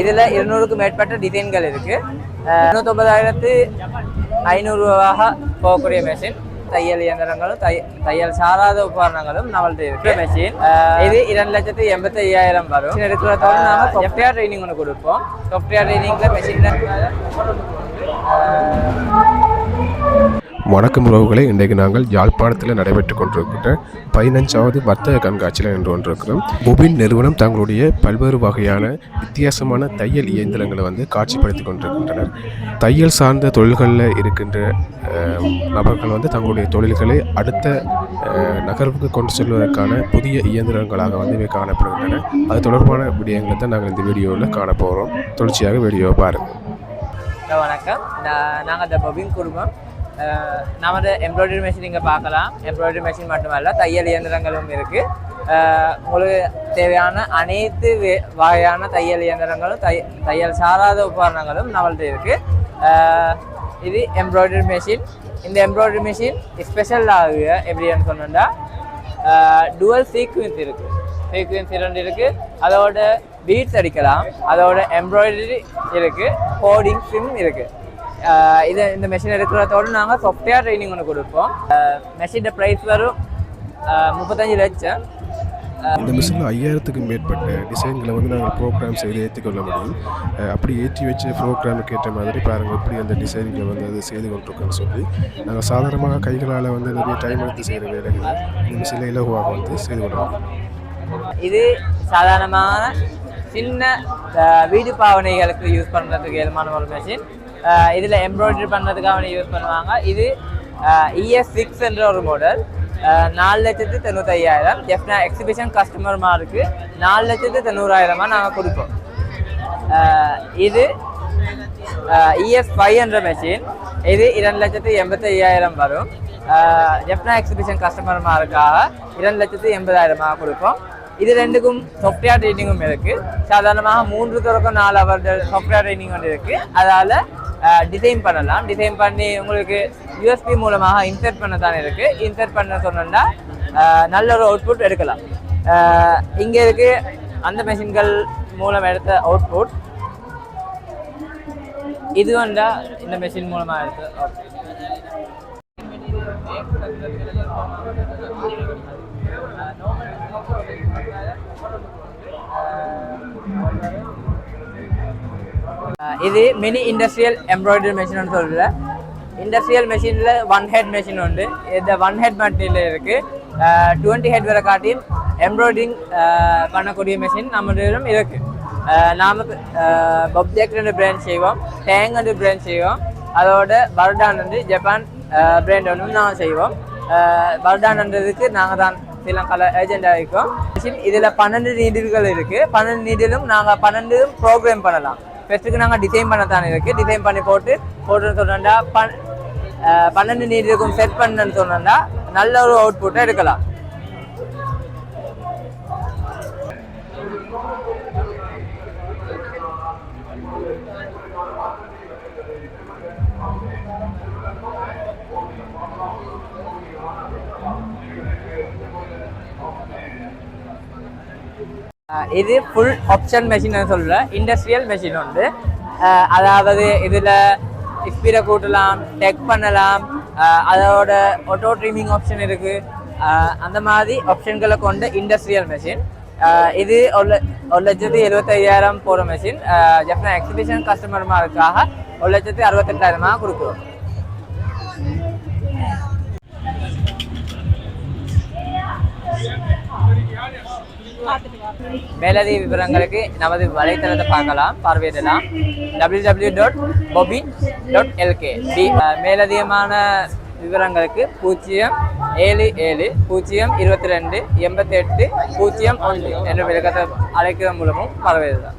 இதில் இருநூறுக்கும் மேற்பட்ட டிசைன்கள் இருக்கு. தொண்ணூத்தொன்பதாயிரத்து ஐநூறுரூவாக போகக்கூடிய மெஷின் தையல் இயந்திரங்களும் தை தையல் சாராத உபகரணங்களும் நம்மள்ட்ட இருக்கு. மெஷின் இது இரண்டு லட்சத்து எண்பத்தி ஐயாயிரம் வரும் இருக்கிறதோட நாங்கள் சாஃப்ட்வேர் ட்ரைனிங் ஒன்று கொடுப்போம். சாஃப்ட்வேர் ட்ரைனிங்கில் மெஷின் வணக்கம் உறவுகளை இன்றைக்கு நாங்கள் யாழ்ப்பாணத்தில் நடைபெற்று கொண்டிருக்கின்ற பதினஞ்சாவது வர்த்தக கண்காட்சியில் நின்று கொண்டிருக்கிறோம். மொபின் நிறுவனம் தங்களுடைய பல்வேறு வகையான வித்தியாசமான தையல் இயந்திரங்களை வந்து காட்சிப்படுத்தி கொண்டிருக்கின்றனர். தையல் சார்ந்த தொழில்களில் இருக்கின்ற நபர்கள் வந்து தங்களுடைய தொழில்களை அடுத்த நகர்வுக்கு கொண்டு செல்வதற்கான புதிய இயந்திரங்களாக வந்து இவை காணப்படுகின்றன. அது தொடர்பான விடயங்களை தான் நாங்கள் இந்த வீடியோவில் காண போகிறோம் தொடர்ச்சியாக வீடியோவை பாருங்கள் வணக்கம். நாங்கள் இந்த பபின் குடும்பம். நமது எம்ப்ராய்டரி மெஷின் இங்கே பார்க்கலாம். எம்ப்ராய்டரி மெஷின் மட்டுமல்ல தையல் இயந்திரங்களும் இருக்குது உங்களுக்கு தேவையான அனைத்து வகையான தையல் இயந்திரங்களும் தை தையல் சாராத உபகரணங்களும் நம்மள்ட்ட இருக்குது இது எம்ப்ராய்டரி மெஷின் இந்த எம்ப்ராய்டரி மிஷின் ஸ்பெஷல் ஆகுது எப்படின்னு சொன்னா டுவல் சீக்வன்ஸ் இருக்குது சீக்வன்ஸ் இரண்டு இருக்கு. அதோட பீட்ஸ் அடிக்கலாம். அதோட எம்ப்ராய்டரி இருக்குது கோடிங் இருக்குது இது இந்த மெஷின் எடுக்கிறதோட நாங்கள் சாஃப்ட்வேர் ட்ரைனிங் ஒன்று கொடுப்போம். மெஷின் ப்ரைஸ் வரும் முப்பத்தஞ்சு லட்சம். இந்த மிஷினில் ஐயாயிரத்துக்கும் மேற்பட்ட டிசைன்களை வந்து நாங்கள் ப்ரோக்ராம் செய்து ஏற்றிக்கொள்ள முடியும். அப்படி ஏற்றி வச்ச ப்ரோக்ராமுக்கு ஏற்ற மாதிரி பாருங்கள் எப்படி அந்த டிசைன்களை வந்து அது செய்து கொண்டிருக்கோன்னு சொல்லி. நாங்கள் சாதாரணமாக கைகளால் வந்து நிறைய டைம் எடுத்து செய்கிற வேலைகளை இந்த மிஷினில் இலகுவாக வந்து செய்து கொள்ள முடியும் இது சாதாரணமான சின்ன வீடு பாவனைகளுக்கு யூஸ் பண்ணுறதுக்கு ஏதுமான ஒரு மெஷின் இதில் எம்ப்ராய்டரி பண்ணுறதுக்காக யூஸ் பண்ணுவாங்க. இது இஎஸ் சிக்ஸ் என்ற ஒரு மாடல் நாலு லட்சத்து தொண்ணூத்தையாயிரம். ஜெஃப்னா எக்ஸிபிஷன் கஸ்டமர்மாருக்கு நாலு லட்சத்து தொண்ணூறாயிரமாக நாங்கள் கொடுப்போம். இது இஎஸ் ஃபைவ் என்ற மெஷின் இது இரண்டு லட்சத்து எண்பத்தி ஐயாயிரம் வரும் ஜெஃப்னா எக்ஸிபிஷன் கஸ்டமர்மாருக்காக இரண்டு லட்சத்து எண்பதாயிரமாக கொடுப்போம். இது ரெண்டுக்கும் சாஃப்ட்வேர் ட்ரைனிங்கும் இருக்குது சாதாரணமாக மூன்று தொடக்கம் நாலு அவர் சாஃப்ட்வேர் ட்ரைனிங் ஒன்று இருக்குது அதால் டிசைன் பண்ணலாம். டிசைன் பண்ணி உங்களுக்கு யூஎஸ்பி மூலமாக இன்சர்ட் பண்ண தானே இருக்குது இன்சர்ட் பண்ண சொன்னோன்னா நல்ல ஒரு அவுட்புட் எடுக்கலாம். இங்கே இருக்குது இருக்கு அந்த மெஷின்கள் மூலம் எடுத்த அவுட்புட் இது வந்தா இந்த மெஷின் மூலமா எடுத்து இது மினி இண்டஸ்ட்ரியல் எம்ப்ராய்டரி மெஷின் சொல்ற இண்டஸ்ட்ரியல் மெஷினில் ஒன் ஹெட் மெஷின் உண்டு. இந்த ஒன் ஹெட் மட்டும் இருக்கு. டுவெண்ட்டி ஹெட் வரை காட்டியும் எம்ப்ராய்டிங் பண்ணக்கூடிய மெஷின் நம்மளிடம் இருக்கு. நாம் நாம பப்ஜெக்ட் ரெண்டு பிராண்ட் செய்வோம். டேங் ரெண்டு பிராண்ட் செய்வோம். அதோட பர்டான் வந்து ஜப்பான் பிராண்ட் ஒன்று நாங்கள் செய்வோம். பர்டான்ன்றதுக்கு நாங்கள் தான் ஸ்ரீலங்கால ஏஜெண்டாக இருக்கோம். மிஷின் இதில் பன்னெண்டு நீடில்கள் இருக்குது பன்னெண்டு நீடிலும் நாங்கள் பன்னெண்டு ப்ரோக்ராம் பண்ணலாம். ஃபஸ்ட்டுக்கு நாங்கள் டிசைன் பண்ண தானே இருக்குது டிசைன் பண்ணி போட்டு போட்டு சொன்னோம்னா பன் பன்னெண்டு நீடிலுக்கும் செட் பண்ணுன்னு சொன்னோம்னா நல்ல ஒரு அவுட்புட்டை எடுக்கலாம். இது ஃபுல் ஆப்ஷன் மெஷின் சொல்ற இண்டஸ்ட்ரியல் மெஷின் உண்டு. அதாவது இதில் ஸ்பீடை கூட்டலாம் டெக் பண்ணலாம். அதோட ஆட்டோ ட்ரீமிங் ஆப்ஷன் இருக்கு. அந்த மாதிரி ஆப்ஷன்களை கொண்ட இண்டஸ்ட்ரியல் மெஷின் இது ஒரு ஒரு லட்சத்தி எழுபத்தையாயிரம் போகிற மெஷின் ஜப்னா எக்ஸிபிஷன் கஸ்டமர்மாருக்காக ஒரு லட்சத்தி அறுபத்தெட்டாயிரமாக கொடுக்குறோம் மேலதிக விவரங்களுக்கு நமது வலைத்தளத்தை பார்க்கலாம் பார்வையிடலாம். W W dot bobbin dot LK D மேலதிகமான விவரங்களுக்கு பூஜ்ஜியம் ஏழு ஏழு பூஜ்ஜியம் இருபத்தி ரெண்டு எண்பத்தி எட்டு பூஜ்ஜியம் ஒன்று என்ற விளக்கத்தை அழைக்கிறது மூலமும் பார்வையிடலாம்.